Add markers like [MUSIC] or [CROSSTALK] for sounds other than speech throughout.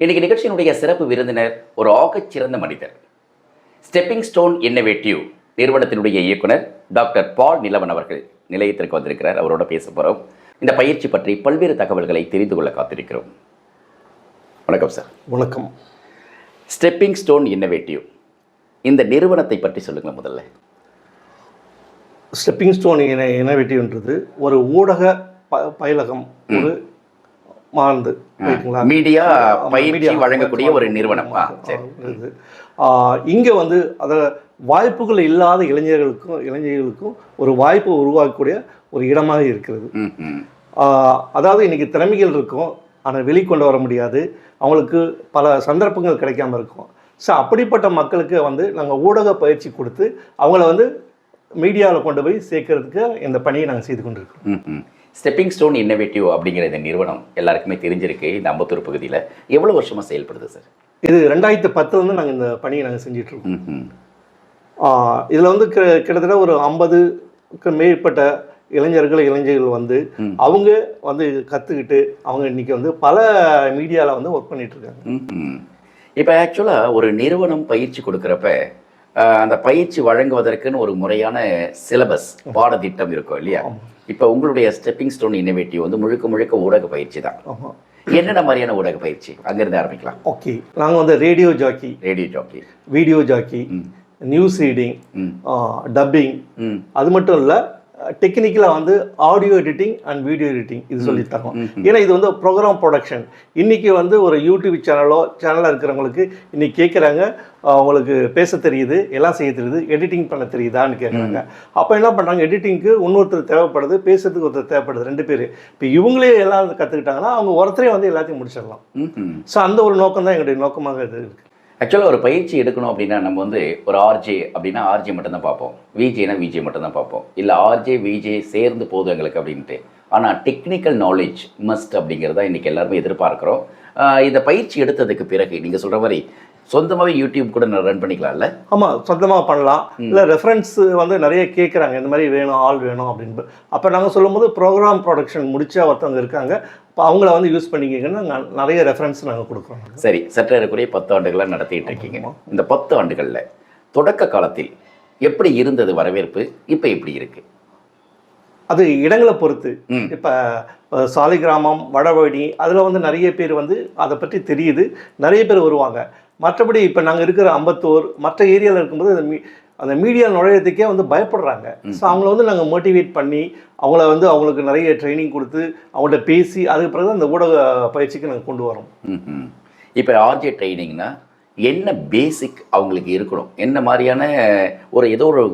இன்னைக்கு நிகழ்ச்சியினுடைய சிறப்பு விருந்தினர் ஒரு ஆகச் சிறந்த மனிதர். ஸ்டெப்பிங் ஸ்டோன் இன்னோவேட்டிவ் நிறுவனத்தினுடைய இயக்குனர் டாக்டர் பால் நிலவன் அவர்கள் நிலையத்திற்கு வந்திருக்கிறார். அவரோட பேச போகிறோம் இந்த பயிற்சி பற்றி பல்வேறு தகவல்களை தெரிந்து கொள்ள காத்திருக்கிறோம். வணக்கம் சார். வணக்கம். ஸ்டெப்பிங் ஸ்டோன் இன்னோவேட்டிவ் இந்த நிறுவனத்தை பற்றி சொல்லுங்கள் முதல்ல. ஸ்டெப்பிங் ஸ்டோன் இன இனோவேட்டிவ்ன்றது ஒரு ஊடக ப பயிலகம். ஒரு மாந்து ரைட்டுங்களா மீடியா media. வழங்கக்கூடிய ஒரு நிறுவனம். இங்கே வந்து அதை வாய்ப்புகள் இல்லாத இளைஞர்களுக்கும் இளைஞர்களுக்கும் ஒரு வாய்ப்பு உருவாக்கக்கூடிய ஒரு இடமாக இருக்கிறது. அதாவது இன்னைக்கு திறமைகள் இருக்கும் ஆனால் வெளிக்கொண்டு வர முடியாது. அவங்களுக்கு பல சந்தர்ப்பங்கள் கிடைக்காம இருக்கும். ஸோ அப்படிப்பட்ட மக்களுக்கு வந்து நாங்கள் ஊடக பயிற்சி கொடுத்து அவங்கள வந்து மீடியாவில் கொண்டு போய் சேர்க்கறதுக்கு இந்த பணியை நாங்கள் செய்து கொண்டிருக்கிறோம். ம்ம். ஸ்டெப்பிங் ஸ்டோன் இன்னோவேட்டிவ் அப்படிங்கிற இந்த நிறுவனம் எல்லாருக்குமே தெரிஞ்சிருக்கு இந்த அம்பத்தூர் பகுதியில். எவ்வளோ வருஷமாக செயல்படுது சார்? இது ரெண்டாயிரத்து பத்துலேருந்து நாங்கள் இந்த பணியை நாங்கள் செஞ்சிட்ருக்கோம். இதில் வந்து கி கிட்டத்தட்ட ஒரு ஐம்பதுக்கு மேற்பட்ட இளைஞர்கள் இளைஞர்கள் வந்து. அவங்க வந்து கற்றுக்கிட்டு அவங்க இன்னைக்கு வந்து பல மீடியாவில் வந்து ஒர்க் பண்ணிட்டு இருக்காங்க. இப்போ ஆக்சுவலாக ஒரு நிறுவனம் பயிற்சி கொடுக்குறப்ப அந்த பயிற்சி வழங்குவதற்குன்னு ஒரு முறையான சிலபஸ் பாடத்திட்டம் இருக்கும் இல்லையா? இப்போ உங்களுடைய ஸ்டெப்பிங் ஸ்டோன் இன்னோவேட்டிவ் வந்து முழுக்க முழுக்க ஊடக பயிற்சி தான். என்னென்ன மாதிரியான ஊடக பயிற்சி? அங்கேருந்து ஆரம்பிக்கலாம். ஓகே. நாங்கள் வந்து radio jockey radio jockey video jockey news reading dubbing அது மட்டும் இல்லை டெக்னிக்கலாக வந்து audio editing and video editing இது சொல்லி தரோம் ஏன்னா இது வந்து ப்ரோக்ராம் ப்ரொடக்ஷன் இன்னைக்கு வந்து ஒரு யூடியூப் சேனலோ சேனலாக இருக்கிறவங்களுக்கு இன்னைக்கு கேட்குறாங்க அவங்களுக்கு பேச தெரியுது எல்லாம் செய்ய தெரியுது எடிட்டிங் பண்ண தெரியுதான்னு கேட்குறாங்க அப்போ என்ன பண்ணுறாங்க எடிட்டிங்க்கு இன்னொருத்தர் தேவைப்படுது பேசுறதுக்கு ஒருத்தர் தேவைப்படுது ரெண்டு பேர். இப்போ இவங்களே எல்லாம் கற்றுக்கிட்டாங்கன்னா அவங்க ஒருத்தரே வந்து எல்லாத்தையும் முடிச்சிடலாம். ஸோ அந்த ஒரு நோக்கம் தான் எங்களுடைய நோக்கமாக இது இருக்குது ஆக்சுவலாக ஒரு பயிற்சி எடுக்கணும் அப்படின்னா நம்ம வந்து ஒரு ஆர்ஜே அப்படின்னா ஆர்ஜே மட்டும்தான் பார்ப்போம். விஜேனா விஜே மட்டும்தான் பார்ப்போம். இல்லை ஆர்ஜே விஜே சேர்ந்து போதும் எங்களுக்கு அப்படின்ட்டு. ஆனால் டெக்னிக்கல் நாலேஜ் மஸ்ட் அப்படிங்கிறத இன்றைக்கி எல்லாருமே எதிர்பார்க்குறோம். இந்த பயிற்சி எடுத்ததுக்கு பிறகு நீங்கள் சொல்கிற மாதிரி சொந்தமாகவே யூடியூப் கூட ரன் பண்ணிக்கலாம்ல? ஆமாம் சொந்தமாக பண்ணலாம். இல்லை ரெஃபரன்ஸ் வந்து நிறைய கேட்குறாங்க இந்த மாதிரி வேணும் ஆள் வேணும் அப்படின்னு. அப்போ நாங்கள் சொல்லும்போது ப்ரோக்ராம் ப்ரொடக்ஷன் முடிச்ச ஒருத்தவங்க இருக்காங்க. இப்போ அவங்கள வந்து யூஸ் பண்ணிக்கிங்கன்னு நாங்க நிறைய ரெஃபரன்ஸ் நாங்கள் கொடுக்குறோம். சரி சற்றேறக்குரிய பத்து ஆண்டுகளாக நடத்திட்டு இருக்கீங்க. இந்த பத்து ஆண்டுகளில் தொடக்க காலத்தில் எப்படி இருந்தது வரவேற்பு? இப்போ எப்படி இருக்கு? அது இடங்களை பொறுத்து. இப்போ சாலை கிராமம் வடவழி அதில் வந்து நிறைய பேர் வந்து அதை பற்றி தெரியுது. நிறைய பேர் வருவாங்க. மற்றபடி இப்போ நாங்கள் இருக்கிற அம்பத்தூர் மற்ற ஏரியாவில் இருக்கும்போது அந்த மீ அந்த மீடியா நுழையத்துக்கே வந்து பயப்படுறாங்க. ஸோ அவங்கள வந்து நாங்கள் மோட்டிவேட் பண்ணி அவங்கள வந்து அவங்களுக்கு நிறைய ட்ரைனிங் கொடுத்து அவங்கள்ட்ட பேசி அதுக்கு பிறகு அந்த ஊடக பயிற்சிக்கு நாங்கள் கொண்டு வரோம். இப்போ ஆர்ஜே ட்ரைனிங்னா என்ன பேசிக் அவங்களுக்கு இருக்கணும்? என்ன மாதிரியான ஒரு ஏதோ ஒரு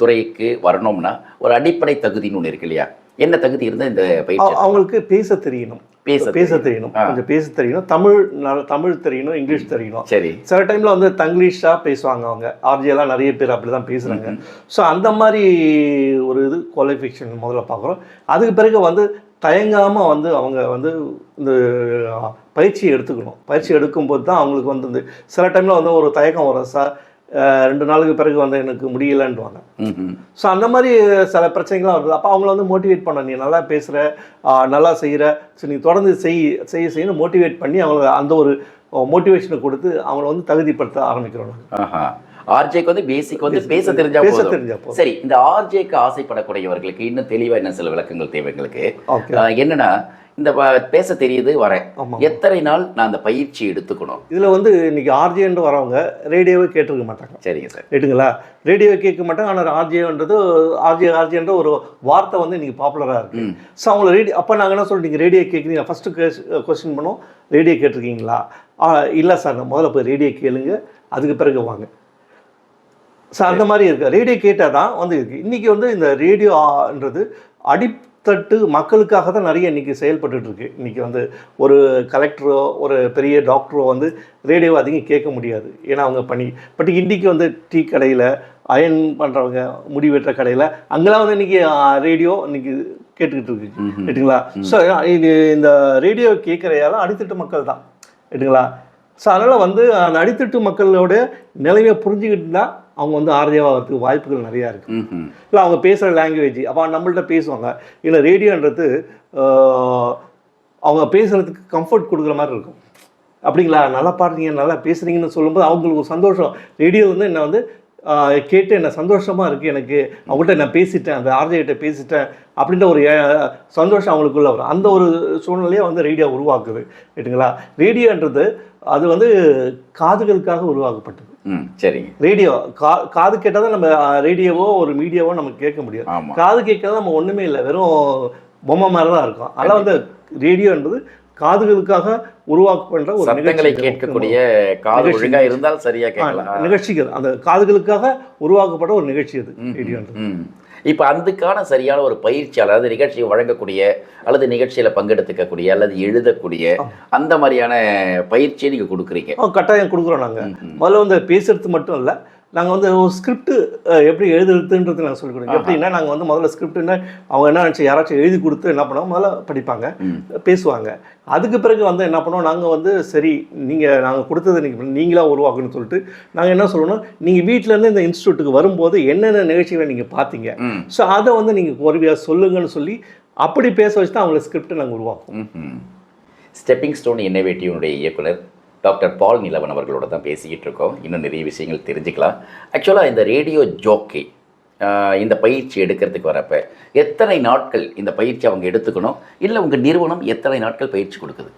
துறைக்கு வரணும்னா ஒரு அடிப்படை தகுதின்னு ஒன்று இருக்கு இல்லையா? என்ன தகுதி இருந்தால் இந்த பயிற்சி அவ- அவங்களுக்கு பேச தெரியணும். பேச பேச தெரியணும். கொஞ்சம் பேச தெரியணும். தமிழ் தமிழ் தெரியணும் இங்கிலீஷ் தெரியணும். சரி. சில டைமில் வந்து தங்கிலீஷாக பேசுவாங்க அவங்க. ஆர்ஜியெல்லாம் நிறைய பேர் அப்படி தான் பேசுகிறாங்க ஸோ அந்த மாதிரி ஒரு இது குவாலிஃபிகேஷன் முதல்ல பார்க்குறோம். அதுக்கு பிறகு வந்து தயங்காமல் வந்து அவங்க வந்து இந்த பயிற்சியை எடுத்துக்கணும். பயிற்சி எடுக்கும்போது தான் அவங்களுக்கு வந்து சில டைமில் வந்து ஒரு தயக்கம் வரும். சார் ரெண்டு நாளுக்கு பிறகு வந்து எனக்கு முடியலன்னுவாங்க ம்ஹும். ஸோ அந்த மாதிரி சில பிரச்சனைகள்லாம் வருது. அப்போ அவங்கள வந்து மோட்டிவேட் பண்ண நீ நல்லா பேசுகிற நல்லா செய்கிற ஸோ நீ தொடர்ந்து செய் செய்ய செய்யணும் மோட்டிவேட் பண்ணி அவங்கள அந்த ஒரு மோட்டிவேஷனை கொடுத்து அவங்கள வந்து தகுதிப்படுத்த ஆரம்பிக்கிறோம் ஆர்ஜேக்கு வந்து பேசிக் வந்து பேச தெரிஞ்சா பேச தெரிஞ்சா சரி இந்த ஆர்ஜேக்கு ஆசைப்படக்கூடியவர்களுக்கு இன்னும் தெளிவா என்ன சில விளக்கங்கள் தேவை எங்களுக்கு? என்னன்னா இந்த பேச தெரியுது வரேன். ஆமாம். எத்தனை நாள் நான் அந்த பயிற்சி எடுத்துக்கணும்? இதில் வந்து இன்னைக்கு ஆர்ஜேன்னு வரவங்க ரேடியோவே கேட்டிருக்க மாட்டாங்க. சரிங்க சார். ரைட்டுங்களா ரேடியோவை கேட்க மாட்டாங்க ஆனால் ஆர்ஜேன்றது ஆர்ஜே ஆர்ஜேன்ற ஒரு வார்த்தை வந்து இன்னைக்கு பாப்புலராக இருக்குது ம். ஸோ அவங்கள ரேடியோ அப்போ நாங்கள் என்ன சொல்றீங்க ரேடியோ கேட்குறீங்க. ஃபஸ்ட்டு கொஸ்டின் பண்ணோம் ரேடியோ கேட்டிருக்கீங்களா? இல்லை சார். நான் முதல்ல போய் ரேடியோ கேளுங்க. அதுக்கு பிறகு வாங்க. ஸோ அந்த மாதிரி இருக்கு. ரேடியோ கேட்டால் தான் வந்து இருக்கு. இன்றைக்கி வந்து இந்த ரேடியோன்றது அடித்தட்டு மக்களுக்காக தான் நிறைய இன்றைக்கி செயல்பட்டுட்டு இருக்கு. இன்றைக்கி வந்து ஒரு கலெக்டரோ ஒரு பெரிய டாக்டரோ வந்து ரேடியோ அதிகம் கேட்க முடியாது. ஏன்னா அவங்க பணி. பட் இன்றைக்கி வந்து டீ கடையில் அயன் பண்ணுறவங்க முடி வெட்டுற கடையில் அங்கெல்லாம் வந்து இன்றைக்கி ரேடியோ இன்னைக்கு கேட்டுக்கிட்டு இருக்கு. ரைட்டுங்களா ஸோ இது இந்த ரேடியோ கேட்குற யாரும் அடித்தட்டு மக்கள் தான். ரைட்டுங்களா ஸோ அதனால் வந்து அந்த அடித்தட்டு மக்களோட நிலைமையை புரிஞ்சுக்கிட்டுனா அவங்க வந்து ஆர்ஜியாகிறதுக்கு வாய்ப்புகள் நிறையா இருக்குது. இல்லை அவங்க பேசுகிற லாங்குவேஜ் அப்போ நம்மள்ட்ட பேசுவாங்க. இல்லை ரேடியோன்றது அவங்க பேசுறதுக்கு கம்ஃபர்ட் கொடுக்குற மாதிரி இருக்கும். அப்படிங்களா? நல்லா பாடுறீங்க நல்லா பேசுறீங்கன்னு சொல்லும்போது அவங்களுக்கு ஒரு சந்தோஷம். ரேடியோ வந்து என்ன வந்து கேட்டு என்ன சந்தோஷமா இருக்கு எனக்கு. அவங்ககிட்ட நான் பேசிட்டேன் அந்த ஆர்ஜிகிட்ட பேசிட்டேன் அப்படின்ற ஒரு சந்தோஷம் அவங்களுக்குள்ள வரும். அந்த ஒரு சூழ்நிலையை வந்து ரேடியோ உருவாக்குது. ரைட்டுங்களா ரேடியோன்றது அது வந்து காதுகளுக்காக உருவாக்கப்பட்டது. ம் சரிங்க. ரேடியோ கா காது கேட்டால் தான் நம்ம ரேடியோவோ ஒரு மீடியாவோ நமக்கு கேட்க முடியும். காது கேட்கறது நம்ம ஒன்றுமே இல்லை. வெறும் பொம்மை மாதிரி தான் இருக்கும் அதெல்லாம் வந்து ரேடியோ என்பது காதுகளுக்காக உருவாக்கப்படுற ஒரு சத்தங்களை நிகழ்ச்சி. கேட்கக்கூடிய காது. ஒழுங்கா இருந்தால் சரியா கேட்கலாம். நிகழ்ச்சிகள். அந்த காதுகளுக்காக உருவாக்கப்பட்ட ஒரு நிகழ்ச்சி அது ரேடியோன்றது. இப்ப அதுக்கான சரியான ஒரு பயிற்சி அதாவது நிகழ்ச்சியை வழங்கக்கூடிய அல்லது நிகழ்ச்சியில பங்கெடுத்துக்கக்கூடிய அல்லது எழுதக்கூடிய அந்த மாதிரியான பயிற்சியை நீங்க கொடுக்குறீங்க. கட்டாயம் கொடுக்குறோம் நாங்கள். முதல்ல வந்து பேசுறது மட்டும் இல்லை நாங்கள் வந்து ஒரு ஸ்கிரிப்ட் எப்படி எழுதுறதுன்றது நாங்கள் சொல்லிக் கொடுங்க. எப்படின்னா நாங்கள் வந்து முதல்ல ஸ்கிரிப்ட்னா அவங்க என்ன நினச்சி யாராச்சும் எழுதி கொடுத்து என்ன பண்ணுவாங்க? முதல்ல படிப்பாங்க. பேசுவாங்க. அதுக்கு பிறகு வந்து என்ன பண்ணுவோம்? நாங்கள் வந்து சரி நீங்கள் நாங்கள் கொடுத்ததை நீங்கள் நீங்களா உருவாக்கணும்னு சொல்லிட்டு நாங்கள் என்ன சொல்லணும்? நீங்கள் வீட்டிலேருந்து இந்த இன்ஸ்டியூட்டுக்கு வரும்போது என்னென்ன நிகழ்ச்சிகளை நீங்கள் பார்த்தீங்க. ஸோ அதை வந்து நீங்கள் பொறுமையாக சொல்லுங்கன்னு சொல்லி அப்படி பேச வச்சு தான் அவங்கள ஸ்கிரிப்ட் நாங்கள் உருவாக்குவோம். ஸ்டெப்பிங் ஸ்டோன் இன்னோவேட்டிவனுடைய இயக்குனர் டாக்டர் பால் நிலவன் அவர்களோட தான் பேசிக்கிட்டு இருக்கோம். இன்னும் நிறைய விஷயங்கள் தெரிஞ்சுக்கலாம். ஆக்சுவலாக இந்த ரேடியோ ஜோக்கி இந்த பயிற்சி எடுக்கிறதுக்கு வரப்போ எத்தனை நாட்கள் இந்த பயிற்சி அவங்க எடுத்துக்கணும்? இல்லை உங்கள் நிறுவனம் எத்தனை நாட்கள் பயிற்சி கொடுக்குது?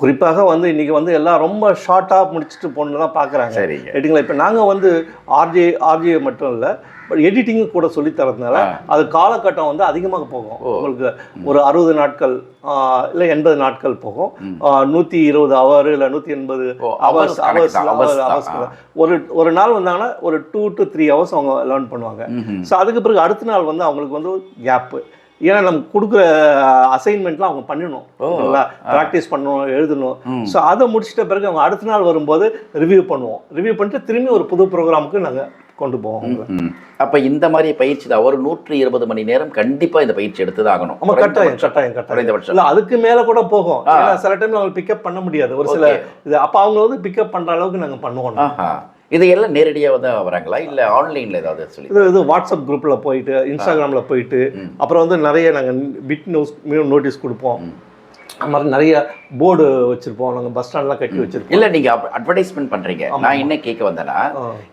குறிப்பாக வந்து இன்னைக்கு வந்து எல்லாம் ரொம்ப ஷார்ட்டாக முடிச்சுட்டு போகணுன்னு தான் பார்க்குறாங்க சரிங்க ரைட்டுங்களா இப்போ நாங்கள் வந்து ஆர்ஜே ஆர்ஜே மட்டும் இல்லை பட் எடிட்டிங்கும் கூட சொல்லி தரதுனால. அது காலகட்டம் வந்து அதிகமாக போகும். உங்களுக்கு ஒரு அறுபது நாட்கள் இல்லை எண்பது நாட்கள் போகும். நூற்றி இருபது ஹவர் இல்லை நூற்றி எண்பது தான், hours ஹவர்ஸ் தான். ஒரு ஒரு நாள் வந்தாங்கன்னா ஒரு டூ டு த்ரீ ஹவர்ஸ் அவங்க லேர்ன் பண்ணுவாங்க. ஸோ அதுக்கு பிறகு அடுத்த நாள் வந்து அவங்களுக்கு வந்து கேப்பு ஏன்னா நம்ம கொடுக்குற அசைன்மெண்ட்லாம் அவங்க பண்ணணும். ஓ. ப்ராக்டிஸ் பண்ணணும் எழுதணும். ஸோ அதை முடிச்சிட்ட பிறகு அவங்க அடுத்த நாள் வரும்போது ரிவ்யூ பண்ணுவோம். ரிவ்யூ பண்ணிட்டு திரும்பி ஒரு புது ப்ரோக்ராமுக்கு நாங்கள் கொண்டு போவோம். அப்ப இந்த மாதிரி பயிற்சி தான். ஒரு நூற்றி இருபது மணி நேரம் கண்டிப்பா இந்த பயிற்சி எடுத்து தான் ஆகணும். ஆமா கட்டாயம். கட்டாயம் கட்டாயம். இல்ல அதுக்கு மேல கூட போகும். சில டைம்ல அவங்க பிக்கப் பண்ண முடியாது. ஒரு சில. இது அப்ப அவங்க வந்து பிக்கப் பண்ற அளவுக்கு நாங்க பண்ணுவோம். இதையெல்லாம் நேரடியாக தான் வராங்களா? இல்லை ஆன்லைனில் ஏதாவது சொல்லி இது இது வாட்ஸ்அப் குரூப்ல போயிட்டு இன்ஸ்டாகிராம்ல போயிட்டு. அப்புறம் வந்து நிறைய நாங்க பிட் நியூஸ் நோட்டீஸ் கொடுப்போம். மாதிரி நிறைய போர்டு வச்சிருப்போம் நாங்க பஸ் ஸ்டாண்ட்லாம் கட்டி வச்சிருப்போம். இல்ல நீங்க அட்வர்டைஸ்மெண்ட் பண்றீங்க. நான் என்ன கேட்க வந்தேன்னா.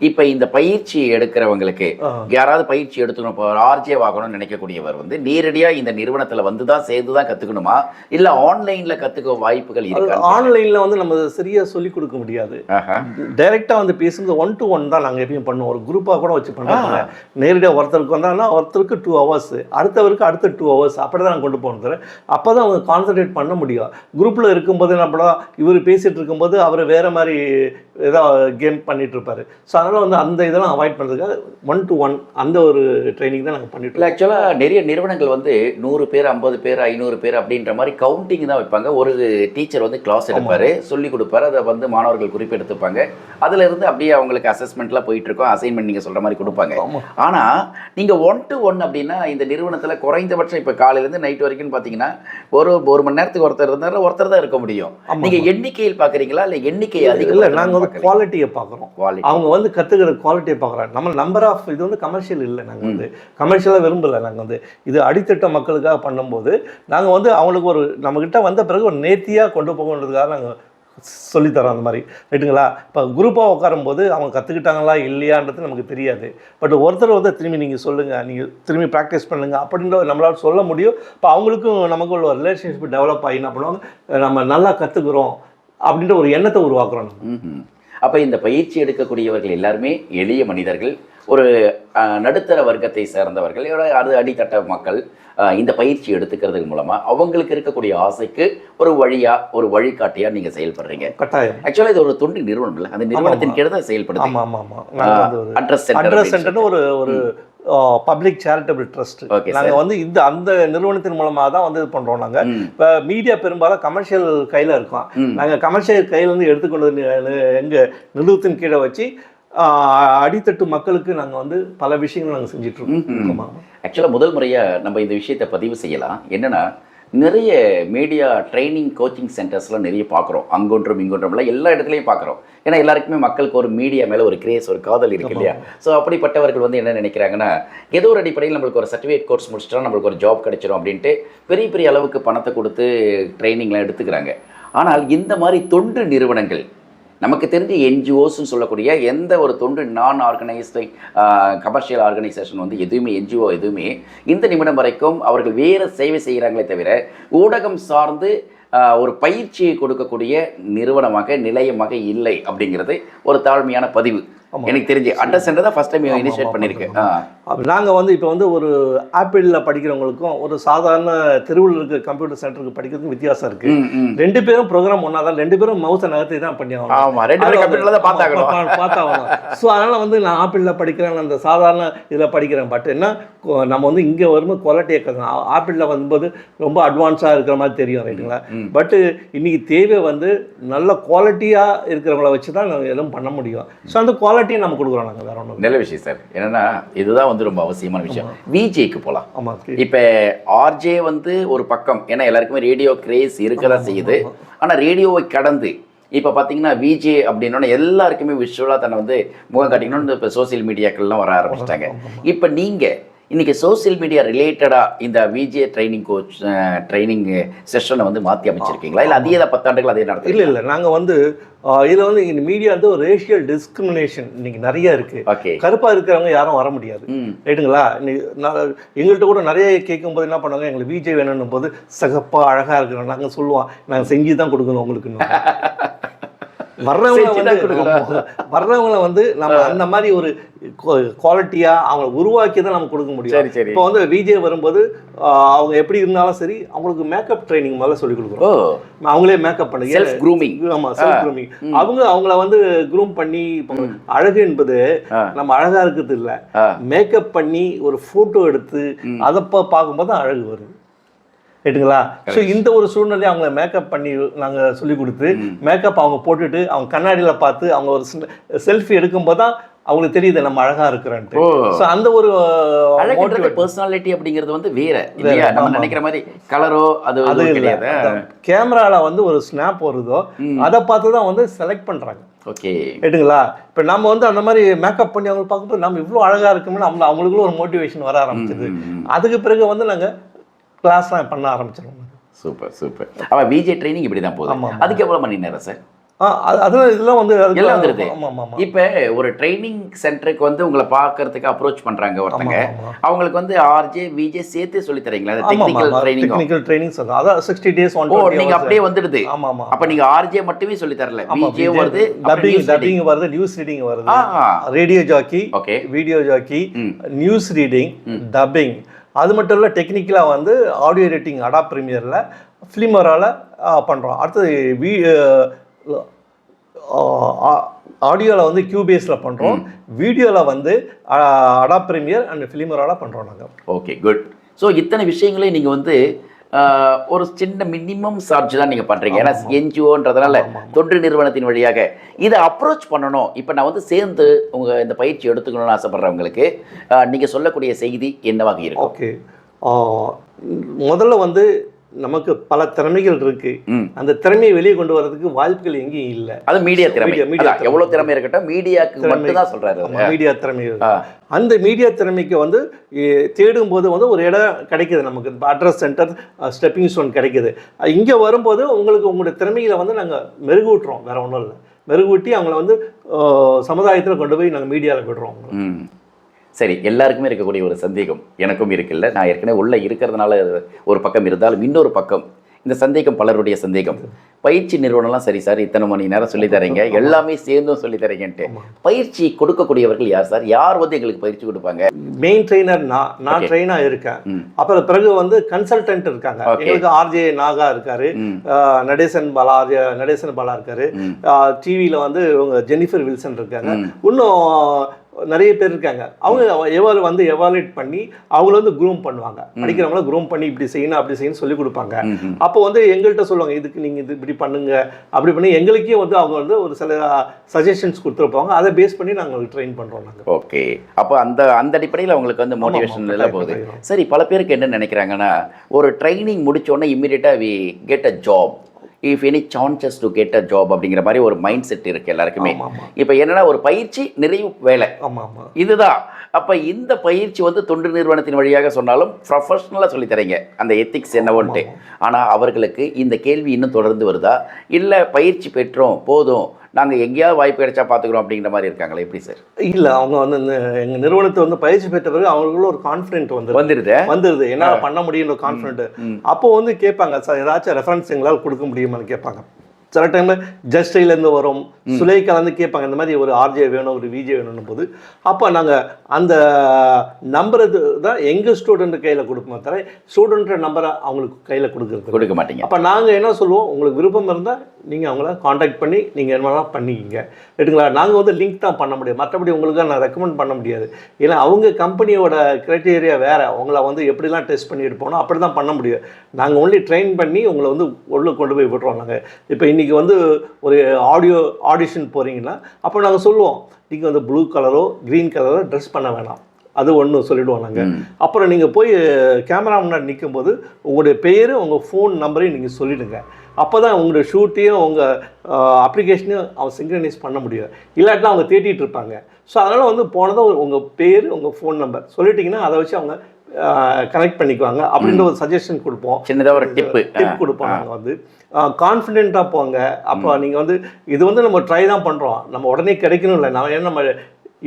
இப்ப இந்த பயிற்சி எடுக்கிறவங்களுக்கு. யாராவது பயிற்சி எடுத்துக்கணும் இப்போ ஆர்ஜே ஆகணும்னு நினைக்கக்கூடியவர் வந்து நேரடியா இந்த நிறுவனத்துல வந்து தான் சேர்ந்து தான் கத்துக்கணுமா? இல்ல ஆன்லைன்ல கத்துக்க வாய்ப்புகள் இருக்கா ஆன்லைன்ல வந்து நம்ம சரியா சொல்லி கொடுக்க முடியாது. டைரெக்டாக வந்து பேசும்போது ஒன் டு ஒன் தான் நாங்கள் எப்பயும் பண்ணுவோம். ஒரு குரூப்பாக கூட வச்சு பண்ணுறாங்க நேரடியாக ஒருத்தருக்கு வந்தாங்கன்னா ஒருத்தருக்கு டூ ஹவர்ஸ் அடுத்தவருக்கு அடுத்த டூ ஹவர்ஸ் அப்படி தான் நாங்கள் கொண்டு போகணும் அப்போ தான் அவங்க கான்சன்ட்ரேட் பண்ண முடியும். குரூப்பில் இருக்கும்போது என்ன பண்ணலாம் இவர் பேசிகிட்டு இருக்கும்போது அவர் வேறு மாதிரி ஏதோ கேம் பண்ணிட்டு இருப்பாரு ஸோ அதனால் வந்து அந்த இதெல்லாம் அவாய்ட் பண்ணுறதுக்காக ஒன் டு ஒன் அந்த ஒரு ட்ரைனிங் தான் நாங்கள் பண்ணிட்டு இல்ல இருக்கோம். ஆக்சுவலாக நிறைய நிறுவனங்கள் வந்து நூறு பேர் ஐம்பது பேர் ஐநூறு பேர் அப்படின்ற மாதிரி கவுண்டிங் தான் வைப்பாங்க. ஒரு டீச்சர் வந்து கிளாஸ் எடுப்பாரு சொல்லி கொடுப்பாரு அதை வந்து மாணவர்கள் குறிப்பெடுத்துப்பாங்க அதுல இருந்து அப்படியே அவங்களுக்கு அசஸ்மெண்ட்லாம் போயிட்டு இருக்கோம். அசைன்மெண்ட் நீங்க சொல்ற மாதிரி கொடுப்பாங்க. ஆமா. ஆனா நீங்க ஒன் டு ஒன் அப்படின்னா இந்த நிறுவனத்துல குறைந்தபட்சம் இப்ப காலையில இருந்து நைட் வரைக்கும் பாத்தீங்கன்னா ஒரு ஒரு மணி நேரத்துக்கு ஒருத்தர் இருந்தாரு ஒருத்தர் தான் இருக்க முடியும். ஆமா. நீங்க எண்ணிக்கையில் பாக்குறீங்களா? இல்ல எண்ணிக்கை இல்லை அதிகம் நாங்கள் குவாலிட்டியை பார்க்குறோம். அவங்க வந்து கற்றுக்கிற குவாலிட்டியை பார்க்குறாங்க. நம்ம நம்பர் ஆஃப் இது வந்து கமர்ஷியல் இல்லை நாங்கள் வந்து. கமர்ஷியலாக விரும்பலை நாங்கள் வந்து. இது அடித்தட்ட மக்களுக்காக பண்ணும்போது நாங்கள் வந்து அவங்களுக்கு ஒரு நம்மக்கிட்ட வந்த பிறகு ஒரு நேர்த்தியாக கொண்டு போகணுன்றதுக்காக நாங்கள் சொல்லித்தரோம் அந்த மாதிரி. ரைட்டுங்களா? இப்போ குரூப்பாக உட்காரும்போது அவங்க கற்றுக்கிட்டாங்களா இல்லையான்றது நமக்கு தெரியாது. பட் ஒருத்தர் வந்து திரும்பி நீங்கள் சொல்லுங்கள் நீங்கள் திரும்பி ப்ராக்டிஸ் பண்ணுங்கள் அப்படின்ற நம்மளால சொல்ல முடியும். இப்போ அவங்களுக்கும் நமக்கு உள்ள ரிலேஷன்ஷிப் டெவலப் ஆகி என்ன பண்ணுவாங்க? நம்ம நல்லா கற்றுக்குறோம் அப்படின்ற ஒரு எண்ணத்தை உருவாக்குறோம் நம்ம. அப்ப இந்த பயிற்சி எடுக்கக்கூடியவர்கள் எல்லாருமே எளிய மனிதர்கள். ஒரு நடுத்தர வர்க்கத்தை சேர்ந்தவர்கள். அது அடித்தட்ட மக்கள். இந்த பயிற்சி எடுத்துக்கிறதுக்கு மூலமா அவங்களுக்கு இருக்கக்கூடிய ஆசைக்கு ஒரு வழியா ஒரு வழிகாட்டியா நீங்க செயல்படுறீங்க. கட்டாயம். ஆக்சுவலா இது ஒரு தொண்டு நிறுவனம் இல்லை? அந்த நிறுவனத்தின் கீழே தான் செயல்படுது. ஆமாம் ஆமாம் நாங்கள் அட்ரஸ் சென்டர் ஒரு ஒரு பப்ளிக் சேரிட்டபிள் ட்ரஸ்ட் Okay, நாங்க வந்து இந்த அந்த நிறுவனத்தின் மூலமா தான் வந்து இது பண்றோம் நாங்க. ம். இப்போ மீடியா பெரும்பாலும் கமர்ஷியல் கையில இருக்கோம். ம். நாங்க கமர்ஷியல் கையில இருந்து எடுத்துக்கொண்டு வந்து நி- எங்க நிறுவனத்தின் கீழே வச்சு அடித்தட்டு மக்களுக்கு நாங்க வந்து பல விஷயங்கள் நாங்க செஞ்சுட்டு இருக்கோம். ம்ஹும். ஆமா ஆக்சுவலாக முதல் முறையாக நம்ம இந்த விஷயத்தை பதிவு செய்யலாம். என்னன்னா நிறைய மீடியா ட்ரைனிங் கோச்சிங் சென்டர்ஸ்லாம் நிறைய பார்க்குறோம். அங்கொன்றும் இங்கொன்றும்லாம் எல்லா இடத்துலையும் பார்க்குறோம். ஏன்னா எல்லாருக்குமே மக்களுக்கு ஒரு மீடியா மேலே ஒரு கிரேஸ் ஒரு காதல் இருக்கு இல்லையா? ஸோ அப்படிப்பட்டவர்கள் வந்து என்ன நினைக்கிறாங்கன்னா ஏதோ ஒரு அடிப்படையில் நம்மளுக்கு ஒரு சர்டிஃபிகேட் கோர்ஸ் முடிச்சிட்டா நம்மளுக்கு ஒரு ஜாப் கிடைச்சிரும் அப்படின்ட்டு பெரிய பெரிய அளவுக்கு பணத்தை கொடுத்து ட்ரைனிங்லாம் எடுத்துக்கிறாங்க. ஆனால் இந்த மாதிரி தொண்டு நிறுவனங்கள் நமக்கு தெரிஞ்ச என்ஜிஓஸ்னு சொல்லக்கூடிய எந்த ஒரு தொண்டு நான் ஆர்கனைஸ்டு கமர்ஷியல் ஆர்கனைசேஷன் வந்து எதுவுமே என்ஜிஓ எதுவுமே இந்த நிமிடம் வரைக்கும் அவர்கள் வேறு சேவை செய்கிறாங்களே தவிர ஊடகம் சார்ந்து ஒரு பயிற்சியை கொடுக்கக்கூடிய நிறுவனமாக நிலையமாக இல்லை அப்படிங்கிறது ஒரு தாழ்மையான பதிவு. எனக்கு தெரிஞ்சு அட்ரஸ் சென்டர் தான் ஃபர்ஸ்ட் டைம் இனிஷியேட் பண்ணியிருக்கேன். நாங்கள் வந்து இப்போ வந்து ஒரு ஆப்பிளில் படிக்கிறவங்களுக்கும் ஒரு சாதாரண தெருவில் இருக்க கம்ப்யூட்டர் சென்டருக்கு படிக்கிறதுக்கும் வித்தியாசம் இருக்குது ம். ரெண்டு பேரும் ப்ரோக்ராம் ஒன்றா தான் ரெண்டு பேரும் மவுசை நகர்த்தி தான் பண்ணி ஆகணும். ஆமா ரெண்டு பேரும் கம்ப்யூட்டர்ல தான் ஆமா, பார்த்தாகணும். [LAUGHS] ஸோ அதனால் வந்து நான் ஆப்பிளில் படிக்கிறேன் அந்த சாதாரண இதில் படிக்கிறேன். பட் என்ன நம்ம வந்து இங்கே வரும்போது குவாலிட்டியை கற்றுக்கலாம் ஆப்பிளில் வரும்போது ரொம்ப அட்வான்ஸாக இருக்கிற மாதிரி தெரியும் ரைட்டுங்களா. பட்டு இன்னைக்கு தேவை வந்து நல்ல குவாலிட்டியாக இருக்கிறவங்கள வச்சு தான் நம்ம எதுவும் பண்ண முடியும். ஸோ அந்த குவாலிட்டியை நம்ம கொடுக்குறோம் நாங்கள் வேற ஒன்றும் நல்ல விஷயம் சார். என்னன்னா இதுதான் வந்து ரொம்ப அவசியமான விஷயம். விஜேக்கு போகலாம் இப்போ ஆர்ஜே வந்து ஒரு பக்கம் ஏன்னா எல்லாருக்குமே ரேடியோ கிரேஸ் இருக்க தான் செய்யுது. ஆனால் ரேடியோவை கடந்து இப்போ பார்த்தீங்கன்னா விஜே அப்படின்னோட எல்லாருக்குமே விஷுவலாக தன்னை வந்து முகம் காட்டிக்கணும்னு இப்போ சோசியல் மீடியாக்கள்லாம் வர ஆரம்பிச்சிட்டாங்க. இப்போ நீங்கள் இன்னைக்கு சோஷியல் மீடியா ரிலேட்டடாக இந்த விஜே ட்ரைனிங் கோச் ட்ரைனிங் செஷனை வந்து மாற்றி அமைச்சிருக்கீங்களா? இல்லை அதே தான் பத்தாண்டுகள் அதே நடத்து இல்லை இல்லை. நாங்கள் வந்து இதில் வந்து இந்த மீடியா வந்து ஒரு ரேஷியல் டிஸ்கிரிமினேஷன் இன்னைக்கு நிறைய இருக்குது ஓகே கருப்பாக இருக்கிறவங்க யாரும் வர முடியாது. ரைட்டுங்களா எங்கள்கிட்ட கூட நிறைய கேட்கும்போது என்ன பண்ணுவாங்க? எங்களுக்கு விஜய் வேணும்னும் போது சகப்பா அழகாக இருக்கிறோம். நாங்கள் சொல்லுவோம். நாங்கள் செஞ்சு தான் கொடுக்கணும் உங்களுக்கு. [LAUGHS] வர்றவங்க செஞ்சு தான் வந்து. [LAUGHS] வர்றவங்கள வந்து நம்ம அந்த மாதிரி ஒரு குவாலிட்டியா அவங்கள உருவாக்கி தான் நம்ம கொடுக்க முடியும். இப்போ வந்து விஜய் வரும்போது அவங்க எப்படி இருந்தாலும் சரி அவங்களுக்கு மேக்கப் ட்ரைனிங் முதல்ல சொல்லி கொடுக்குறோம் அவங்களே மேக்கப் பண்ணுங்க செல்ஃப் க்ரூமிங் ஆமா செல்ஃப் க்ரூமிங் அவங்க அவங்கள வந்து க்ரூம் பண்ணி அழகு என்பது. நம்ம அழகா இருக்கிறது இல்ல. மேக்கப் பண்ணி ஒரு போட்டோ எடுத்து அதை பார்க்கும்போது தான் அழகு வருது ரைட்டுங்களா ஸோ இந்த ஒரு சூழ்நிலையை அவங்கள மேக்கப் பண்ணி நாங்கள் சொல்லி கொடுத்து மேக்கப் அவங்க போட்டுட்டு அவங்க கண்ணாடியில் பார்த்து அவங்க ஒரு செல்ஃபி எடுக்கும்போது தான் அவங்களுக்கு தெரியுது நம்ம அழகா இருக்கிறோன்ட்டு. ஸோ அந்த ஒரு அழகுன்றது பர்சனாலிட்டி அப்படிங்கிறது வந்து வேற இல்லையா? நம்ம. நினைக்கிற மாதிரி கலரோ அது அது கிடையாது? கேமரால வந்து ஒரு ஸ்னாப் வருதோ அதை பார்த்து தான் வந்து செலக்ட் பண்றாங்க. ஓகே. ரைட்டுங்களா இப்போ நம்ம வந்து அந்த மாதிரி மேக்கப் பண்ணி அவங்க பார்க்கும்போது நம்ம இவ்வளோ அழகா இருக்கும்னு நம்ம அவங்களுக்குள்ள ஒரு மோட்டிவேஷன் வர ஆரம்பிச்சது. அதுக்கு பிறகு வந்து நாங்க கிளாஸ்லாம் பண்ண ஆரம்பிச்சிருவோம் சூப்பர் சூப்பர். அவன் விஜே ட்ரைனிங் இப்படி தான் போகுது. ஆமா, அதுக்கு எவ்வளவு மணி நேரம் சார்? அதெல்லாம் இதெல்லாம் வந்து எல்லாம் வந்துருது. இப்போ ஒரு ட்ரைனிங் சென்டருக்கு வந்து உங்களை பார்க்கறதுக்கு அப்ரோச் பண்றாங்க ஒருத்தங்க. அவங்களுக்கு வந்து ஆர்ஜே விஜே சேர்த்தே சொல்லி தரீங்களா டெக்னிக்கல் ட்ரைனிங் டெக்னிக்கல் ட்ரைனிங் சொல்றோம் அதான் சிக்ஸ்டி டேஸ் ஒன் ஓ நீங்க அப்படியே வந்துடுது. ஆமா ஆமா. அப்ப நீங்க ஆர்ஜே மட்டுமே சொல்லி தரல விஜே வருது டப்பிங் டப்பிங் வருது நியூஸ் ரீடிங் வருது. Radio jockey okay video jockey. News reading dubbing அது மட்டும் இல்லை டெக்னிக்கலாக வந்து ஆடியோ எடிட்டிங் அடா ப்ரீமியரில் ஃபிலிமரால் பண்ணுறோம் அடுத்தது வீ ஆடியோவில் வந்து கியூபேஸில் பண்ணுறோம் வீடியோவில் வந்து அடா ப்ரீமியர் அண்ட் ஃபிலிமரால் பண்ணுறோம் நாங்கள் ஓகே குட் ஸோ இத்தனை விஷயங்களையும் நீங்கள் வந்து ஒரு சின்ன மினிமம் சார்ஜ் தான் நீங்கள் பண்ணுறீங்க ஏன்னா என்ஜிஓன்றதுனால தொண்டு நிறுவனத்தின் வழியாக இதை அப்ரோச் பண்ணணும். இப்போ நான் வந்து சேர்ந்து உங்கள் இந்த பயிற்சி எடுத்துக்கணும்னு ஆசைப்படுறவங்களுக்கு நீங்கள் சொல்லக்கூடிய செய்தி என்னவாக இருக்கும்? ஓகே. முதல்ல வந்து நமக்கு பல திறமைகள் இருக்கு. அந்த திறமையை வெளியே கொண்டு வர்றதுக்கு வாய்ப்புகள் எங்கேயும் இல்லை. அது மீடியா திறமை. அதான், எவ்வளவு திறமை இருக்கட்டும் மீடியாக்கு. மட்டும் தான் சொல்றாரு. மீடியா திறமை. அந்த மீடியா திறமைக்கு வந்து தேடும் போது வந்து ஒரு இடம் கிடைக்குது நமக்கு. அட்ரஸ் சென்டர் ஸ்டெப்பிங் ஸ்டோன் கிடைக்குது. இங்கே வரும்போது உங்களுக்கு உங்களுடைய திறமைகளை வந்து நாங்கள் மெருகூட்டுறோம். வேற ஒன்றும் இல்லை. மெருகூட்டி அவங்கள வந்து சமுதாயத்தில் கொண்டு போய் நாங்கள் மீடியாவில் விடுறோம். சரி எல்லாருக்குமே இருக்கக்கூடிய ஒரு சந்தேகம் எனக்கும் இருக்குல்ல. நான் ஏற்கனவே உள்ள இருக்கிறதுனால ஒரு பக்கம் இருந்தாலும் இன்னொரு பக்கம் இந்த சந்தேகம் பலருடைய சந்தேகம். பயிற்சி நிறுவனம்லாம் சரி சார் இத்தனை மணி நேரம் சொல்லி தரீங்க. எல்லாமே சேர்ந்தும் சொல்லி தரீங்கன்ட்டு. பயிற்சி கொடுக்கக்கூடியவர்கள் யார் சார்? யார் வந்து எங்களுக்கு பயிற்சி கொடுப்பாங்க? மெயின் ட்ரெயினர் நான் நான் ட்ரெயினாக இருக்கேன். அப்புறம் பிறகு வந்து கன்சல்டன்ட் இருக்காங்க. எங்களுக்கு ஆர்ஜே நாகா இருக்காரு. நடேசன் பாலா ஆர்ஜே நடேசன் பாலா இருக்காரு. டிவியில் வந்து இவங்க ஜெனிஃபர் வில்சன் இருக்காங்க. இன்னும் நிறைய பேர் இருக்காங்க. அவங்க எவால் வந்து எவாலுவேட் பண்ணி அவங்கள வந்து க்ரூம் பண்ணுவாங்க. படிக்கிறவங்கள க்ரூம் பண்ணி இப்படி செய்யணும் அப்படி செய்யணும் சொல்லி கொடுப்பாங்க. அப்போ வந்து எங்கள்கிட்ட சொல்லுவாங்க இதுக்கு நீங்கள் இது இப்படி பண்ணுங்க. அப்படி பண்ணி எங்களுக்கே வந்து அவங்க வந்து ஒரு சில சஜஷன்ஸ் கொடுத்துருப்பாங்க. அதை பேஸ் பண்ணி நாங்கள் ட்ரெயின் பண்ணுறோம் நாங்கள் ஓகே. அப்போ அந்த அந்த அடிப்படையில் உங்களுக்கு வந்து மோட்டிவேஷன் எல்லாம் போகுது. சரி பல பேருக்கு என்ன நினைக்கிறாங்கன்னா ஒரு ட்ரைனிங் முடிச்ச உடனே இம்மீடியட்டாக we get a job if any chances to get a job அப்படிங்கிற மாதிரி ஒரு மைண்ட் செட் இருக்கு எல்லாருக்குமே. இப்போ என்னன்னா ஒரு பயிற்சி நிறைவு வேலை. இதுதான். அப்போ இந்த பயிற்சி வந்து தொண்டு நிறுவனத்தின் வழியாக சொன்னாலும் ப்ரொஃபஷ்னலாக சொல்லி தரீங்க. அந்த எத்திக்ஸ் என்னவோன்ட்டு ஆனால் அவர்களுக்கு இந்த கேள்வி இன்னும் தொடர்ந்து வருதா? இல்லை பயிற்சி பெற்றோம் போதும். நாங்கள் எங்கேயாவது வாய்ப்பு கிடைச்சா பார்த்துக்குறோம் அப்படிங்கிற மாதிரி இருக்காங்களா? எப்படி சார்? இல்லை அவங்க வந்து இந்த எங்கள் நிறுவனத்தை வந்து பயிற்சி பெற்ற பிறகு அவங்களுக்குள்ள ஒரு கான்ஃபிடென்ட் வந்து வந்துடுது வந்துடுது என்ன பண்ண முடியுன்ற கான்ஃபிடென்ட். அப்போ வந்து கேட்பாங்க சார் ஏதாச்சும் ரெஃபரன்ஸ் எங்களால் கொடுக்க முடியுமான்னு கேட்பாங்க. சில டைம்ல ஜஸ்டைலேருந்து வரும். சுலேக்காலேருந்து கேட்பாங்க. இந்த மாதிரி ஒரு ஆர்ஜே வேணும் ஒரு விஜே வேணும்னு போது அப்போ நாங்கள் அந்த நம்பரை தான் எங்கள் ஸ்டூடெண்ட் கையில் கொடுப்போமே தவிர ஸ்டூடெண்ட் நம்பரை அவங்களுக்கு கையில் கொடுக்குறது கொடுக்க மாட்டீங்க. அப்போ நாங்கள் என்ன சொல்லுவோம்? உங்களுக்கு விருப்பம் இருந்தால் நீங்கள் அவங்கள காண்டாக்ட் பண்ணி நீங்கள் என்ன பண்ணிக்கிங்க. ரைட்டுங்களா நாங்கள் வந்து லிங்க் தான் பண்ண முடியும். மற்றபடி உங்களுக்கு நான் ரெக்கமெண்ட் பண்ண முடியாது. ஏன்னா அவங்க கம்பெனியோட க்ரைட்டீரியா வேறு. உங்களை வந்து எப்படிலாம் டெஸ்ட் பண்ணி எடுப்போனோ அப்படி தான் பண்ண முடியும். நாங்கள் ஒன்லி ட்ரெயின் பண்ணி உங்களை வந்து உள்ள கொண்டு போய் விட்டுருவோம் நாங்கள் இப்போ இன்றைக்கி வந்து ஒரு ஆடியோ ஆடிஷன் போகிறீங்கன்னா அப்போ நாங்கள் சொல்லுவோம் நீங்கள் வந்து ப்ளூ கலரோ க்ரீன் கலரோ ட்ரெஸ் பண்ண வேணாம். அது ஒன்று சொல்லிடுவோம் நாங்கள். அப்புறம் நீங்கள் போய் கேமரா முன்னாடி நிக்கும்போது உங்களுடைய பேர் உங்கள் ஃபோன் நம்பரையும் நீங்கள் சொல்லிடுங்க. அப்போ தான் உங்களுடைய ஷூட்டையும் உங்கள் அப்ளிகேஷனையும் அவன் சிங்க்ரனைஸ் பண்ண முடியும். இல்லாட்டினா அவங்க தேடிட்டு இருப்பாங்க. ஸோ அதனால் வந்து போனதும் உங்கள் பேர் உங்கள் ஃபோன் நம்பர் சொல்லிட்டீங்கன்னா அதை வச்சு அவங்க கனெக்ட் பண்ணிக்குவாங்க. அப்படின்ற ஒரு சஜஷன் கொடுப்போம். சின்னதாக ஒரு டிப்பு டிப் கொடுப்போம் நாங்கள் வந்து. கான்ஃபிடென்ட்டாக போங்க. அப்போ நீங்கள் வந்து இது வந்து நம்ம ட்ரை தான் பண்ணுறோம் நம்ம உடனே கிடைக்கணும் இல்லை. நம்ம ஏன்னா நம்ம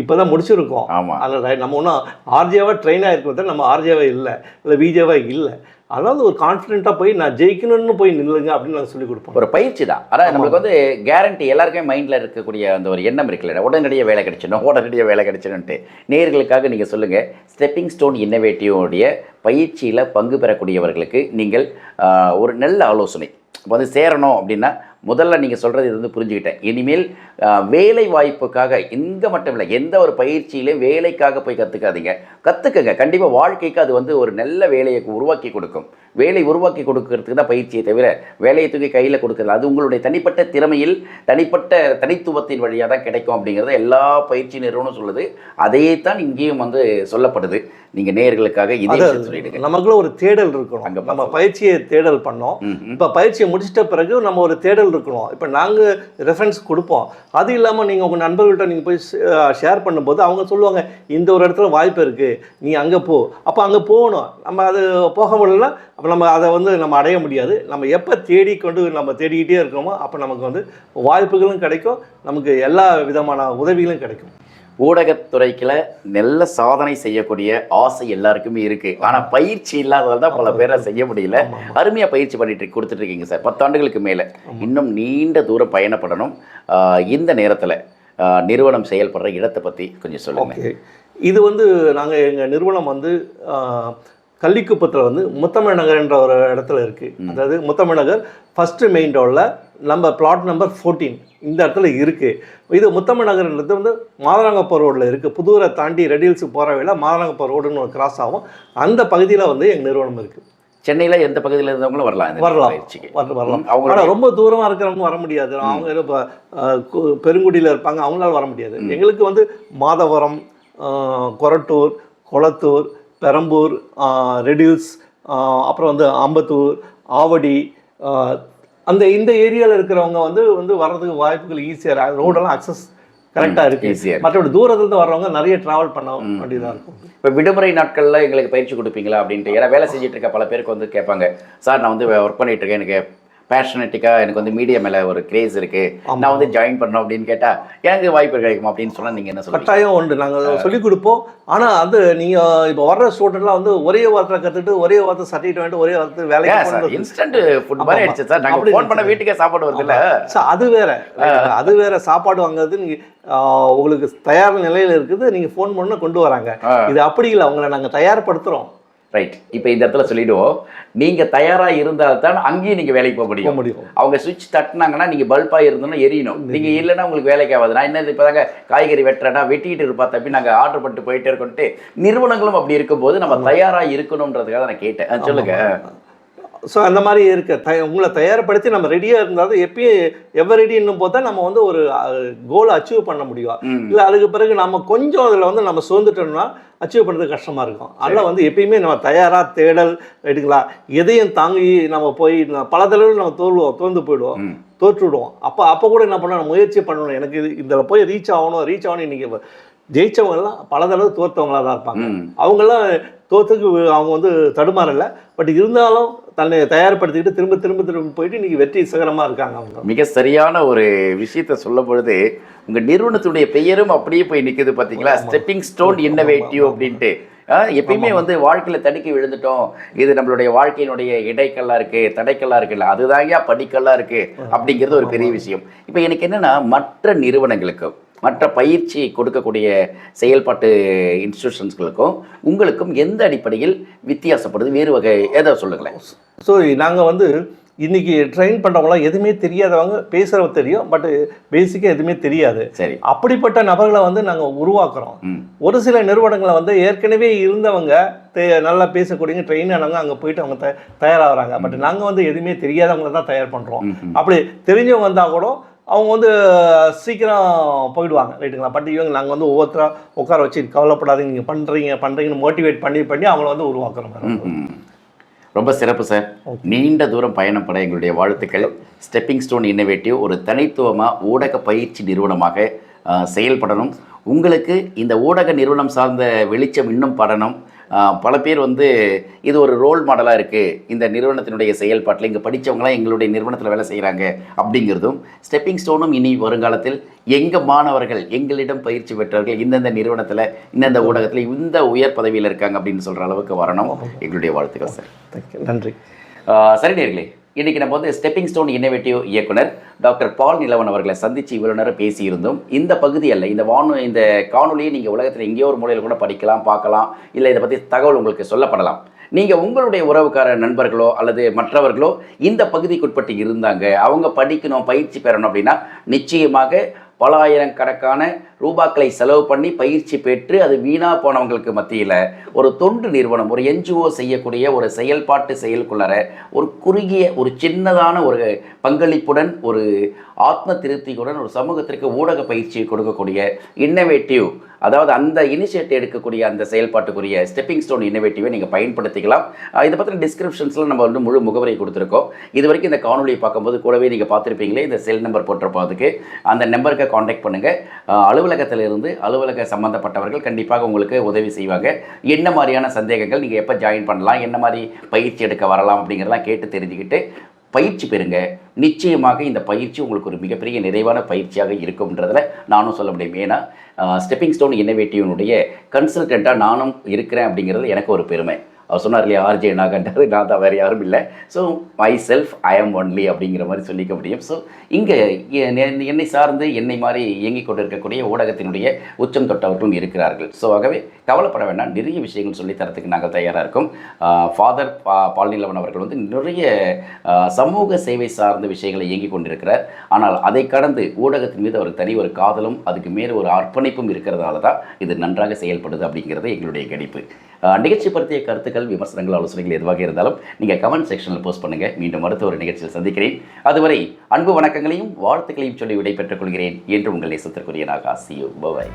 இப்போ தான் முடிச்சிருக்கோம் அதில் நம்ம ஒன்றும் ஆர்ஜேவாக ட்ரெயின் ஆகிருக்கோம் நம்ம ஆர்ஜேவா இல்லை. இல்லை விஜேவா இல்லை. அதனால ஒரு கான்ஃபிடென்ட்டாக போய் நான் ஜெயிக்கணும்னு போய் நில்லுங்க அப்படின்னு நாங்கள் சொல்லி கொடுப்போம் ஒரு பயிற்சி தான். அதான் நம்மளுக்கு வந்து கேரண்டி எல்லாருக்குமே மைண்டில் இருக்கக்கூடிய அந்த ஒரு எண்ணம் இருக்குல்ல உடனடியாக வேலை கிடைச்சிடணும் உடனடியாக வேலை கிடைச்சிடணுன்ட்டு நேயர்களுக்காக நீங்கள் சொல்லுங்கள் ஸ்டெப்பிங் ஸ்டோன் இன்னோவேட்டிவோடைய பயிற்சியில் பங்கு பெறக்கூடியவர்களுக்கு நீங்கள் ஒரு நல்ல ஆலோசனை. இப்போ வந்து சேரணும் அப்படின்னா முதல்ல நீங்கள் சொல்கிறது இது வந்து புரிஞ்சுக்கிட்டேன். இனிமேல் வேலை வாய்ப்புக்காக இங்கே மட்டும் இல்லை எந்த ஒரு பயிற்சியிலே வேலைக்காக போய் கற்றுக்காதீங்க கற்றுக்கங்க கண்டிப்பாக வாழ்க்கைக்கு அது வந்து ஒரு நல்ல வேலையை உருவாக்கி கொடுக்கும். வேலை உருவாக்கி கொடுக்கறதுக்கு தான் பயிற்சியை தவிர வேலையை தூக்கி கையில் கொடுக்கறது அது உங்களுடைய தனிப்பட்ட திறமையில் தனிப்பட்ட தனித்துவத்தின் வழியாக தான் கிடைக்கும் அப்படிங்கிறத எல்லா பயிற்சி நிறுவனம் சொல்லுது. அதையே தான் இங்கேயும் வந்து சொல்லப்படுது. நீங்கள் நேயர்களுக்காக இதே சொல்லிடுங்க. நமக்குள்ள ஒரு தேடல் இருக்கணும். அங்க நம்ம பயிற்சியை தேடல் பண்ணோம். இப்போ பயிற்சியை முடிச்சிட்ட பிறகு நம்ம ஒரு தேடல் இருக்கணும். இப்போ நாங்கள் ரெஃபரன்ஸ் கொடுப்போம். அது இல்லாமல் நீங்கள் உங்கள் நண்பர்கள்ட்ட நீங்கள் போய் ஷேர் பண்ணும்போது அவங்க சொல்லுவாங்க இந்த ஒரு இடத்துல வாய்ப்பு இருக்குது நீ அங்கே போ. அப்போ அங்கே போகணும். நம்ம அது போக முடியலன்னா அப்போ நம்ம அதை வந்து நம்ம அடைய முடியாது. நம்ம எப்போ தேடி கொண்டு நம்ம தேடிக்கிட்டே இருக்கோமோ அப்போ நமக்கு வந்து வாய்ப்புகளும் கிடைக்கும். நமக்கு எல்லா விதமான உதவிகளும் கிடைக்கும். ஊடகத்துறைக்குள்ள நல்ல சாதனை செய்யக்கூடிய ஆசை எல்லாருக்குமே இருக்கு. ஆனா பயிற்சி இல்லாததால் தான் பல பேரை செய்ய முடியல. ஆமா, அருமையா பயிற்சி பண்ணிட்டு கொடுத்துட்டு இருக்கீங்க சார். பத்தாண்டுகளுக்கு மேல. இன்னும் நீண்ட தூரம் பயணப்படணும். இந்த நேரத்துல நிறுவனம் செயல்படுற இடத்தை பத்தி கொஞ்சம் சொல்லுங்க. ஓகே. இது வந்து நாங்கள் எங்கள் நிறுவனம் வந்து கள்ளிக்குப்பத்தில் வந்து முத்தமிழ் நகர்ன்ற ஒரு இடத்துல இருக்குது அதாவது முத்தமிழ் நகர் ஃபஸ்ட்டு மெயின் ரோடில் நம்ம பிளாட் நம்பர் ஃபோர்டீன் இந்த இடத்துல இருக்குது இது முத்தமிழ் நகர்ன்றது வந்து மாதரங்கப்பா ரோடில் இருக்குது புதூரை தாண்டி ரெடில்ஸுக்கு போகிற வேலை மாதரங்கப்பா ரோடுன்னு ஒரு கிராஸ் ஆகும். அந்த பகுதியில் வந்து எங்கள் நிறுவனம் இருக்குது சென்னையில எந்த பகுதியில இருந்தவங்களும் வரலாம் வரலாம். வரலாம். ஆனால் ரொம்ப தூரமாக இருக்கிறவங்க வர முடியாது. அவங்க இப்போ பெருங்குடியில் இருப்பாங்க. அவங்களால வர முடியாது. எங்களுக்கு வந்து மாதவரம் கொரட்டூர் கொளத்தூர் பெரம்பூர் ரெடில்ஸ் அஹ், அப்புறம் வந்து ஆம்பத்தூர் ஆவடி அந்த இந்த ஏரியாவில் இருக்கிறவங்க வந்து வந்து வர்றதுக்கு வாய்ப்புகள் ஈஸியாக ரோடெல்லாம் அக்சஸ் கரெக்டாக இருக்கு ஈஸியா இருக்கு. மற்றபடி தூரத்துலேருந்து வர்றவங்க நிறைய ட்ராவல் பண்ண வேண்டியதாக இருக்கும். இப்போ விடுமுறை நாட்களில் எங்களுக்கு பயிற்சி கொடுப்பீங்களா அப்படின்ட்டு? ஏன்னா வேலை செஞ்சுட்டு இருக்க பல பேருக்கு வந்து கேட்பாங்க. சார் நான் வந்து ஒர்க் பண்ணிட்டு இருக்கேன். எனக்கு பேஷனட்டிக்காக எனக்கு வந்து மீடியா மேலே ஒரு கிரேஸ் இருக்கு. நான் வந்து ஜாயின் பண்ணணும் அப்படின்னு கேட்டால் எனக்கு வாய்ப்பு கிடைக்குமா? அப்படின்னு சொன்னால் நீங்கள் என்ன கட்டாயம் உண்டு. நாங்கள் சொல்லிக் கொடுப்போம். ஆனால் அது நீங்கள் இப்போ வர்ற ஸ்டூடெண்ட்லாம் வந்து ஒரே வாரத்தில் கற்றுட்டு ஒரே வாரத்தை சர்டிஃபிகேட் வாங்கிட்டு ஒரே வாரத்தை போகணும். இன்ஸ்டன்ட் ஃபுட் மாதிரி ஆயிடுச்சு சார் நாங்கள் ஃபோன் பண்ண வீட்டுக்கே சாப்பாடு வருது இல்லை. சார் அது வேற. அது வேற. சாப்பாடு வாங்குறது நீங்கள் உங்களுக்கு தயார் நிலையில் இருக்குது. நீங்கள் ஃபோன் பண்ண கொண்டு வராங்க. இது அப்படி இல்லை. உங்களை நாங்கள் தயார்படுத்துகிறோம் ரைட் இப்போ இந்த இடத்துல சொல்லிடுவோம். நீங்க தயாரா இருந்தால் தான் அங்கேயும் நீங்க வேலைக்கு போக முடியும். முடியும். அவங்க சுவிட்ச் தட்டினாங்கன்னா நீங்க பல்பா இருந்தோம்னா எரியணும். நீங்க இல்லைன்னா உங்களுக்கு வேலைக்கு ஆகாது. நான் என்ன இப்போதாங்க காய்கறி வெட்டுறேன்னா வெட்டிட்டு இருப்பா தப்பி நாங்க ஆர்டர் பண்ணிட்டு போயிட்டே இருக்கோன்ட்டு நிறுவனங்களும் அப்படி இருக்கும்போது நம்ம தயாரா இருக்கணுன்றதுக்காக நான் கேட்டேன். ஆ, சொல்லுங்க. ஸோ அந்த மாதிரி இருக்க. த உங்களை தயார்படுத்தி நம்ம ரெடியாக இருந்தால் தான் எப்பயும் எவர் ரெடின்னும் போது நம்ம வந்து ஒரு கோலை அச்சீவ் பண்ண முடியும். இல்லை அதுக்கு பிறகு நம்ம கொஞ்சம் அதில் வந்து நம்ம சோர்ந்துட்டோம்னா அச்சீவ் பண்ணுறது கஷ்டமாக இருக்கும். அதனால் வந்து எப்பயுமே நம்ம தயாராக தேடல் ரைட்டுங்களா எதையும் தாங்கி நம்ம போய் பல தடவை நம்ம தோல்வோம் தோர்ந்து போயிடுவோம். ம். தோற்று விடுவோம் அப்போ அப்போ கூட என்ன பண்ணணும்? முயற்சி பண்ணணும். எனக்கு இது இதில் போய் ரீச் ஆகணும் ரீச் ஆகணும். இன்றைக்கி ஜெயிச்சவங்கெல்லாம் பல தடவை தோற்றவங்களா தான் இருப்பாங்க. அவங்கெல்லாம் தோத்துக்கு அவங்க வந்து தடுமாறல. பட் இருந்தாலும் தன்னை தயார்படுத்திக்கிட்டு திரும்ப திரும்ப திரும்ப போயிட்டு இன்னைக்கு வெற்றி சிகரமா இருக்காங்க அவங்க. மிக சரியான ஒரு விஷயத்த சொல்லும் பொழுது உங்க நிறுவனத்துடைய பெயரும் அப்படியே போய் நிக்குது பாத்தீங்களா? ஸ்டெப்பிங் ஸ்டோன் இன்னோவேட்டிவ் அப்படின்ட்டு. எப்பயுமே வந்து வாழ்க்கையில தடுக்கி விழுந்துட்டோம். இது நம்மளுடைய வாழ்க்கையினுடைய இடைக்கல்லா இருக்கு தடைக்கல்லா இருக்குல்ல அதுதாங்க படிக்கல்லா இருக்கு அப்படிங்கிறது ஒரு பெரிய விஷயம். இப்போ எனக்கு என்னன்னா மற்ற நிறுவனங்களுக்கும் மற்ற பயிற்சி கொடுக்கக்கூடிய செயல்பாட்டு இன்ஸ்டிடியூஷன்ஸ்களுக்கும் உங்களுக்கும் எந்த அடிப்படையில் வித்தியாசப்படுது? வேறு வகை ஏதோ சொல்லுங்களேன். ஸோ நாங்கள் வந்து இன்னைக்கு ட்ரெயின் பண்ணுறவங்களாம் எதுவுமே தெரியாதவங்க பேசுகிறவங்க தெரியும் பட் பேசிக்காக எதுவுமே தெரியாது. சரி. அப்படிப்பட்ட நபர்களை வந்து நாங்கள் உருவாக்குறோம். ஒரு சில நிறுவனங்களை வந்து ஏற்கனவே இருந்தவங்க நல்லா பேசக்கூடியவங்க ட்ரெயின் ஆனவங்க அங்கே போயிட்டு அவங்க த தயாராகிறாங்க. பட் நாங்கள் வந்து எதுவுமே தெரியாதவங்களை தான் தயார் பண்ணுறோம். அப்படி தெரிஞ்சவங்க வந்தால் கூட அவங்க வந்து சீக்கிரம் போயிடுவாங்க. ரைட்டுங்களா? பட் இவங்க நாங்கள் வந்து ஒவ்வொருத்தரா உட்கார வச்சு கவலைப்படாதீங்க. நீங்கள் பண்ணுறீங்க பண்ணுறீங்கன்னு மோட்டிவேட் பண்ணி பண்ணி அவங்கள வந்து உருவாக்குறோம். ரொம்ப சிறப்பு சார். நீண்ட தூரம் பயணப்பட எங்களுடைய வாழ்த்துக்கள். ஸ்டெப்பிங் ஸ்டோன் இன்னோவேட்டிவ் ஒரு தனித்துவமாக ஊடக பயிற்சி நிறுவனமாக செயல்படணும். உங்களுக்கு இந்த ஊடக நிறுவனம் சார்ந்த வெளிச்சம் இன்னும் படணும். பல பேர் வந்து இது ஒரு ரோல் மாடலாக இருக்குது இந்த நிறுவனத்தினுடைய செயல்பாட்டில் இங்கே படித்தவங்களாம் எங்களுடைய நிறுவனத்தில் வேலை செய்கிறாங்க அப்படிங்கிறதும் ஸ்டெப்பிங் ஸ்டோனும் இனி வருங்காலத்தில் எங்கள் மாணவர்கள் எங்களிடம் பயிற்சி பெற்றவர்கள் இந்தந்த நிறுவனத்தில் இந்தந்த ஊடகத்தில் இந்த உயர் பதவியில் இருக்காங்க அப்படின்னு சொல்கிற அளவுக்கு வரணும். எங்களுடைய வாழ்த்துக்கள் சார் நன்றி. சரி நேர்களே இன்றைக்கி நம்ம வந்து ஸ்டெப்பிங் ஸ்டோன் இன்னோவேட்டிவ் இயக்குனர் டாக்டர் பால் நிலவன் அவர்களை சந்தித்து இவ்வளோ நேரம் பேசியிருந்தோம். இந்த பகுதி அல்ல இந்த வானு இந்த காணொலியை நீங்கள் உலகத்தில் எங்கேயோ ஒரு மூலையில் கூட படிக்கலாம் பார்க்கலாம். இல்லை இதை பற்றி தகவல் உங்களுக்கு சொல்லப்படலாம். நீங்கள் உங்களுடைய உறவுக்கார நண்பர்களோ அல்லது மற்றவர்களோ இந்த பகுதிக்குட்பட்டு இருந்தாங்க அவங்க படிக்கணும் பயிற்சி பெறணும் அப்படின்னா நிச்சயமாக பல ஆயிரக்கணக்கான ரூபாக்களை செலவு பண்ணி பயிற்சி பெற்று அது வீணா போனவங்களுக்கு மத்தியில் ஒரு தொண்டு நிறுவனம் ஒரு என்ஜிஓ செய்யக்கூடிய ஒரு செயல்பாட்டு செயல்குள்ளார ஒரு குறுகிய ஒரு சின்னதான ஒரு பங்களிப்புடன் ஒரு ஆத்ம திருப்தியுடன் ஒரு சமூகத்திற்கு ஊடக பயிற்சி கொடுக்கக்கூடிய இன்னோவேட்டிவ் அதாவது அந்த இனிஷியேட்டிவ் எடுக்கக்கூடிய அந்த செயல்பாட்டுக்குரிய ஸ்டெப்பிங் ஸ்டோன் இன்னோவேட்டிவை நீங்கள் பயன்படுத்திக்கலாம். இதை பற்றின டிஸ்கிரிப்ஷன்ஸில் நம்ம வந்து முழு முகவரி கொடுத்துருக்கோம். இது வரைக்கும் இந்த காணொலியை பார்க்கும்போது கூடவே நீங்கள் பார்த்துருப்பீங்களே இந்த செல் நம்பர் போட்டிருப்போம் அதுக்கு. அந்த நம்பருக்கு காண்டாக்ட் பண்ணுங்கள் அலுவலக இருந்து அலுவலக சம்மந்தப்பட்டவர்கள் கண்டிப்பாக உங்களுக்கு உதவி செய்வாங்க. என்ன மாதிரியான சந்தேகங்கள் நீங்கள் எப்போ ஜாயின் பண்ணலாம் என்ன மாதிரி பயிற்சி எடுக்க வரலாம் அப்படிங்கிறதெல்லாம் கேட்டு தெரிஞ்சுக்கிட்டு பயிற்சி பெறுங்க. நிச்சயமாக இந்த பயிற்சி உங்களுக்கு ஒரு மிகப்பெரிய நிறைவான பயிற்சியாக இருக்கும்ன்றதில் நானும் சொல்ல முடியும். ஏன்னா ஸ்டெப்பிங் ஸ்டோன் இன்னவேட்டிவனுடைய கன்சல்டண்ட்டாக நானும் இருக்கிறேன் அப்படிங்கிறது எனக்கு ஒரு பெருமை. அவர் சொன்னார் இல்லையா ஆர்ஜே நாகன்றது நான் தான் வேறு யாரும் இல்லை. ஸோ மை செல்ஃப் ஐ ஆம் ஒன்லி அப்படிங்கிற மாதிரி சொல்லிக்க முடியும். ஸோ இங்கே என்னை சார்ந்து என்னை மாதிரி இயங்கிக் கொண்டிருக்கக்கூடிய ஊடகத்தினுடைய உச்சம் தொட்டவர்களும் இருக்கிறார்கள். ஸோ ஆகவே கவலைப்பட வேண்டாம். நிறைய விஷயங்கள் சொல்லித்தரத்துக்கு நாங்கள் தயாராக இருக்கோம். ஃபாதர் பா பால்நிலவன் அவர்கள் வந்து நிறைய சமூக சேவை சார்ந்த விஷயங்களை இயங்கிக் கொண்டிருக்கிறார். ஆனால் அதை கடந்து ஊடகத்தின் மீது அவருக்கு தனி ஒரு காதலும் அதுக்கு மேலே ஒரு அர்ப்பணிப்பும் இருக்கிறதால தான் இது நன்றாக செயல்படுது அப்படிங்கிறது எங்களுடைய கணிப்பு. நிகழ்ச்சி பற்றிய கருத்துக்கள் விமர்சனங்கள் ஆலோசனைகள் எதுவாக இருந்தாலும் நீங்கள் கமெண்ட் செக்ஷனில் போஸ்ட் பண்ணுங்கள் மீண்டும் அடுத்த ஒரு நிகழ்ச்சியில் சந்திக்கிறேன். அதுவரை அன்பு வணக்கங்களையும் வாழ்த்துக்களையும் சொல்லி விடைபெற்றுக் கொள்கிறேன் என்று உங்கள் நேசத்திற்குரிய நாகாசியோ பவாய்